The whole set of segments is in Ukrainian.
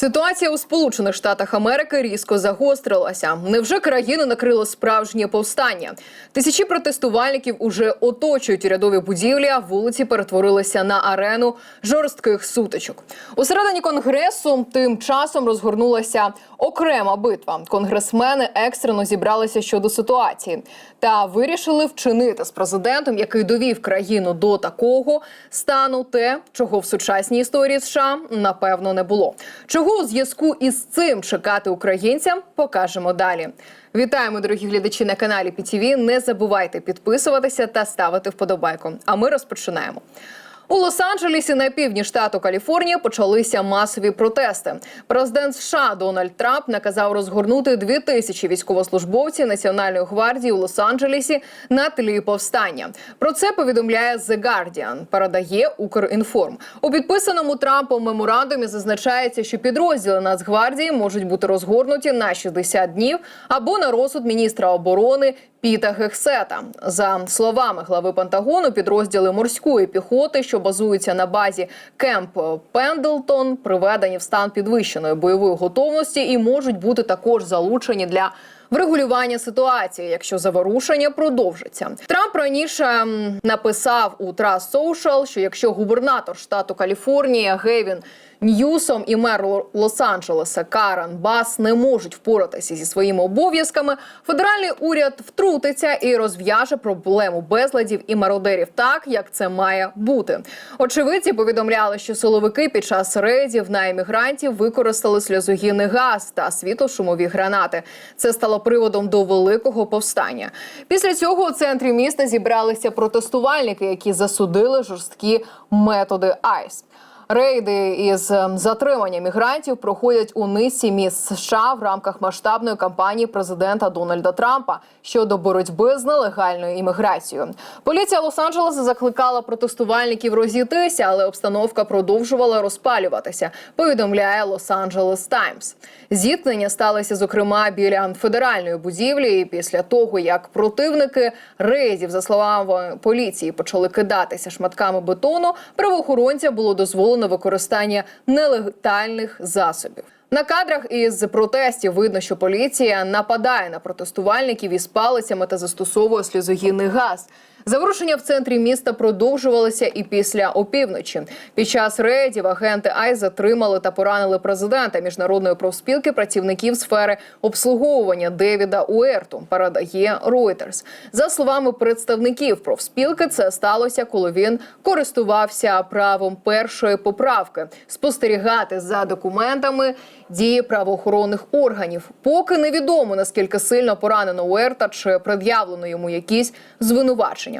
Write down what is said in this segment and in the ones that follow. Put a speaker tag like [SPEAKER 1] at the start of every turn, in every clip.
[SPEAKER 1] Ситуація у Сполучених Штатах Америки різко загострилася. Невже країну накрило справжнє повстання? Тисячі протестувальників уже оточують урядові будівлі, а вулиці перетворилися на арену жорстких сутичок. Усередині конгресу тим часом розгорнулася окрема битва. Конгресмени екстрено зібралися щодо ситуації та вирішили вчинити з президентом, який довів країну до такого стану, те, чого в сучасній історії США напевно не було. Чого у зв'язку із цим чекати українцям, покажемо далі. Вітаємо, дорогі глядачі на каналі ПІТІВІ. Не забувайте підписуватися та ставити вподобайку. А ми розпочинаємо. У Лос-Анджелесі на півдні штату Каліфорнія почалися масові протести. Президент США Дональд Трамп наказав розгорнути дві тисячі військовослужбовців Національної гвардії у Лос-Анджелесі на тлі повстання. Про це повідомляє The Guardian, передає Укрінформ. У підписаному Трампом меморандумі зазначається, що підрозділи Нацгвардії можуть бути розгорнуті на 60 днів або на розсуд міністра оборони Піта Гексета. За словами глави Пентагону, підрозділи морської піхоти, що базуються на базі Кемп Пендлтон, приведені в стан підвищеної бойової готовності і можуть бути також залучені для врегулювання ситуації, якщо заворушення продовжиться. Трамп раніше написав у Trust Social, що якщо губернатор штату Каліфорнія Гевін Ньюсом і мер Лос-Анджелеса Карен Бас не можуть впоратися зі своїми обов'язками. Федеральний уряд втрутиться і розв'яже проблему безладів і мародерів так, як це має бути. Очевидці повідомляли, що силовики під час рейдів на емігрантів використали сльозогінний газ та світлошумові гранати. Це стало приводом до великого повстання. Після цього у центрі міста зібралися протестувальники, які засудили жорсткі методи АЙС. Рейди із ем, затримання мігрантів проходять у низці міст США в рамках масштабної кампанії президента Дональда Трампа щодо боротьби з нелегальною імміграцією. Поліція Лос-Анджелеса закликала протестувальників розійтися, але обстановка продовжувала розпалюватися. Повідомляє Лос-Анджелес Таймс. Зіткнення сталися зокрема біля федеральної будівлі. І після того як противники рейдів, за словами поліції, почали кидатися шматками бетону, правоохоронцям було дозволено використання нелетальних засобів. На кадрах із протестів видно, що поліція нападає на протестувальників із палицями та застосовує сльозогінний газ. Заворушення в центрі міста продовжувалися і після опівночі. Під час рейдів агенти АЙ затримали та поранили президента міжнародної профспілки працівників сфери обслуговування Девіда Уерту. Передає Reuters. За словами представників профспілки, це сталося, коли він користувався правом першої поправки спостерігати за документами дії правоохоронних органів. Поки невідомо наскільки сильно поранено Уерта чи пред'явлено йому якісь звинувачення.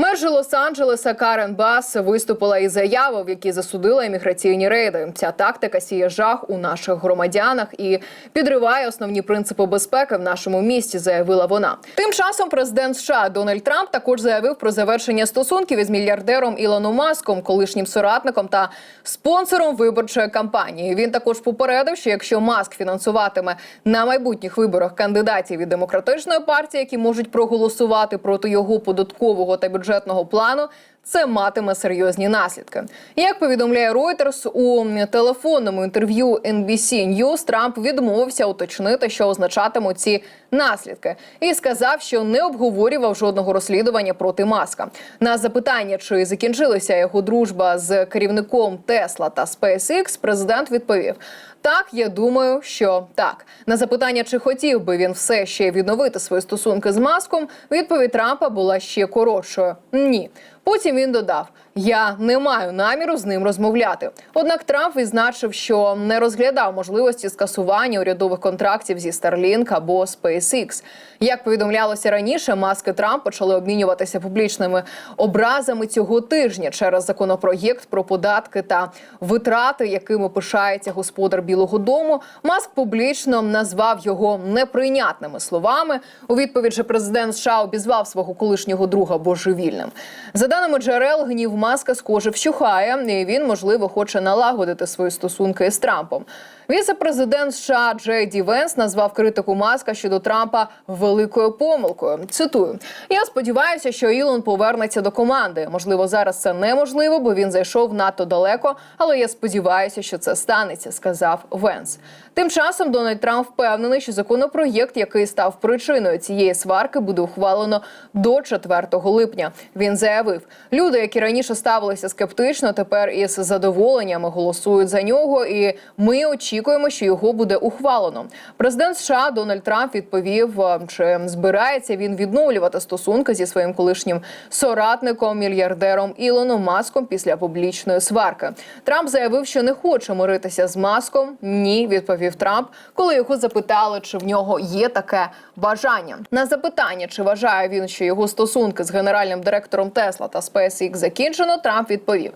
[SPEAKER 1] Мер же Лос-Анджелеса Карен Бас виступила із заявою, в якій засудила імміграційні рейди. Ця тактика сіє жах у наших громадянах і підриває основні принципи безпеки в нашому місті. Заявила вона. Тим часом президент США Дональд Трамп також заявив про завершення стосунків із мільярдером Ілоном Маском, колишнім соратником та спонсором виборчої кампанії. Він також попередив, що якщо Маск фінансуватиме на майбутніх виборах кандидатів від демократичної партії, які можуть проголосувати проти його податкового та бюджетного плану. Це матиме серйозні наслідки. Як повідомляє Reuters, у телефонному інтерв'ю NBC News Трамп відмовився уточнити, що означатимуть ці наслідки, і сказав, що не обговорював жодного розслідування проти маска. На запитання, чи закінчилася його дружба з керівником Тесла та SpaceX, президент відповів: так, я думаю, що так. На запитання, чи хотів би він все ще відновити свої стосунки з маском, відповідь Трампа була ще коротшою: ні. Потім він додав: Я не маю наміру з ним розмовляти. Однак Трамп відзначив, що не розглядав можливості скасування урядових контрактів зі Starlink або SpaceX. Як повідомлялося раніше, маски Трамп почали обмінюватися публічними образами цього тижня через законопроєкт про податки та витрати, якими пишається господар Білого Дому. Маск публічно назвав його неприйнятними словами. У відповідь же президент США обізвав свого колишнього друга божевільним. За даними джерел, гнів Маска схоже вщухає, і він можливо хоче налагодити свої стосунки з Трампом. Віце-президент США Джей Ді Венс назвав критику Маска щодо Трампа великою помилкою. Цитую: я сподіваюся, що Ілон повернеться до команди. Можливо, зараз це неможливо, бо він зайшов надто далеко. Але я сподіваюся, що це станеться, сказав Венс. Тим часом Дональд Трамп впевнений, що законопроєкт, який став причиною цієї сварки, буде ухвалено до 4 липня. Він заявив, люди, які раніше ставилися скептично, тепер із задоволенням голосують за нього, і ми очікуємо, що його буде ухвалено. Президент США Дональд Трамп відповів, е, чи збирається він відновлювати стосунки зі своїм колишнім соратником, мільярдером Ілоном Маском після публічної сварки. Трамп заявив, що не хоче миритися з маском. Ні, відповів Трамп, коли його запитали, чи в нього є таке бажання. На запитання, чи вважає він, що його стосунки з генеральним директором Тесла та SpaceX закінчено, Трамп відповів: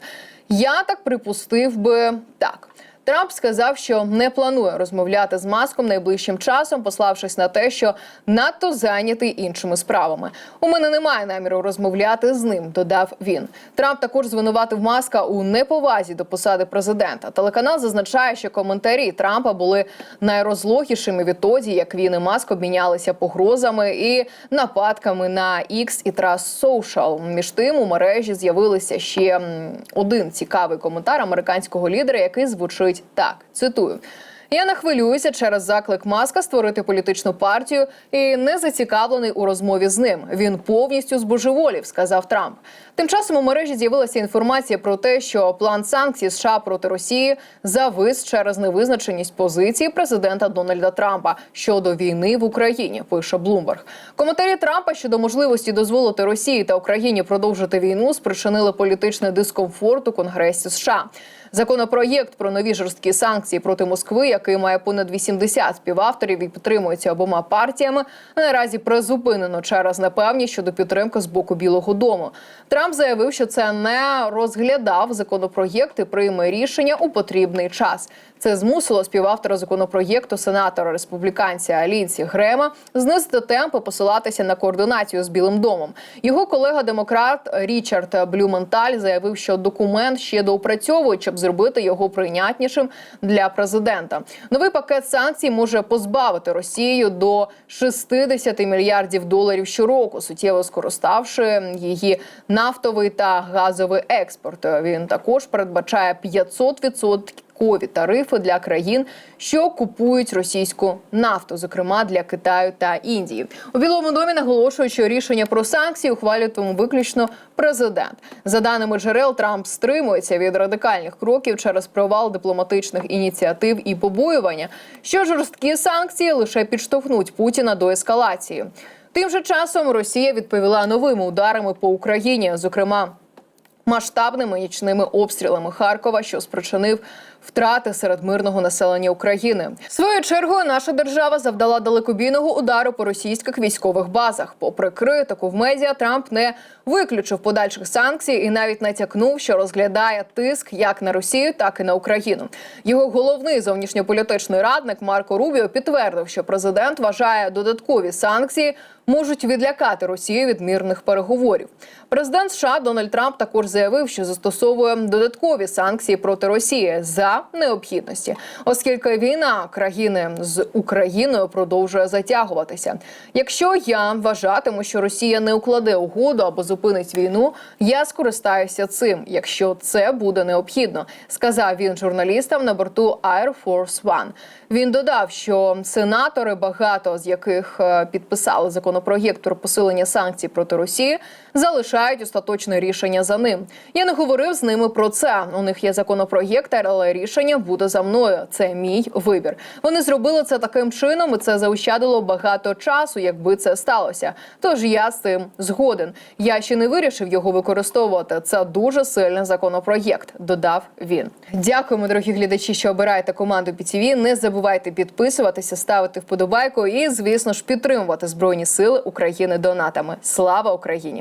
[SPEAKER 1] Я так припустив би так. Трамп сказав, що не планує розмовляти з маском найближчим часом, пославшись на те, що надто зайнятий іншими справами. У мене немає наміру розмовляти з ним. Додав він. Трамп також звинуватив маска у неповазі до посади президента. Телеканал зазначає, що коментарі Трампа були найрозлогішими відтоді, як він і маск обмінялися погрозами і нападками на X і Trust Social. Між тим у мережі з'явилися ще один цікавий коментар американського лідера, який звучить так: цитую. Я не хвилююся через заклик маска створити політичну партію і не зацікавлений у розмові з ним. Він повністю збожеволів, сказав Трамп. Тим часом у мережі з'явилася інформація про те, що план санкцій США проти Росії завис через невизначеність позиції президента Дональда Трампа щодо війни в Україні. Пише Блумберг. Коментарі Трампа щодо можливості дозволити Росії та Україні продовжити війну спричинили політичний дискомфорт у Конгресі США. Законопроєкт про нові жорсткі санкції проти Москви, який має понад 80 співавторів і підтримується обома партіями, наразі призупинено через непевність щодо підтримки з боку Білого Дому. Трамп заявив, що це не розглядав законопроєкт і прийме рішення у потрібний час. Це змусило співавтора законопроєкту сенатора республіканця Лінсі Грема знизити темпи, посилатися на координацію з Білим домом. Його колега демократ Річард Блюменталь заявив, що документ ще доопрацьовують, щоб зробити його прийнятнішим для президента. Новий пакет санкцій може позбавити Росію до 60 мільярдів доларів щороку, суттєво скориставши її нафтовий та газовий експорт. Він також передбачає 500% додаткові тарифи для країн, що купують російську нафту, зокрема для Китаю та Індії. У Білому домі наголошують, що рішення про санкції ухвалюватиме виключно президент. За даними джерел, Трамп стримується від радикальних кроків через провал дипломатичних ініціатив і побоювання, що жорсткі санкції лише підштовхнуть Путіна до ескалації. Тим же часом Росія відповіла новими ударами по Україні, зокрема масштабними нічними обстрілами Харкова, що спричинив втрати серед мирного населення України. Своєю чергою наша держава завдала далекобійного удару по російських військових базах. Попри критику в медіа, Трамп не виключив подальших санкцій і навіть натякнув, що розглядає тиск як на Росію, так і на Україну. Його головний зовнішньополітичний радник Марко Рубіо підтвердив, що президент вважає додаткові санкції можуть відлякати Росію від мирних переговорів. Президент США Дональд Трамп також заявив, що застосовує додаткові санкції проти Росії за необхідності, оскільки війна країни з Україною продовжує затягуватися. Якщо я вважатиму, що Росія не укладе угоду або зупинить війну, я скористаюся цим, якщо це буде необхідно, сказав він журналістам на борту Air Force One. Він додав, що сенатори, багато з яких е, підписали законопроєкт про посилення санкцій проти Росії, залишають остаточне рішення за ним. Я не говорив з ними про це. У них є законопроєкт, але рішення буде за мною. Це мій вибір. Вони зробили це таким чином, і це заощадило багато часу, якби це сталося. Тож я з цим згоден. Я ще не вирішив його використовувати. Це дуже сильний законопроєкт. Додав він. Дякуємо, дорогі глядачі, що обираєте команду PTV. Не забувайте підписуватися, ставити вподобайку і, звісно ж, підтримувати збройні сили України донатами. Слава Україні!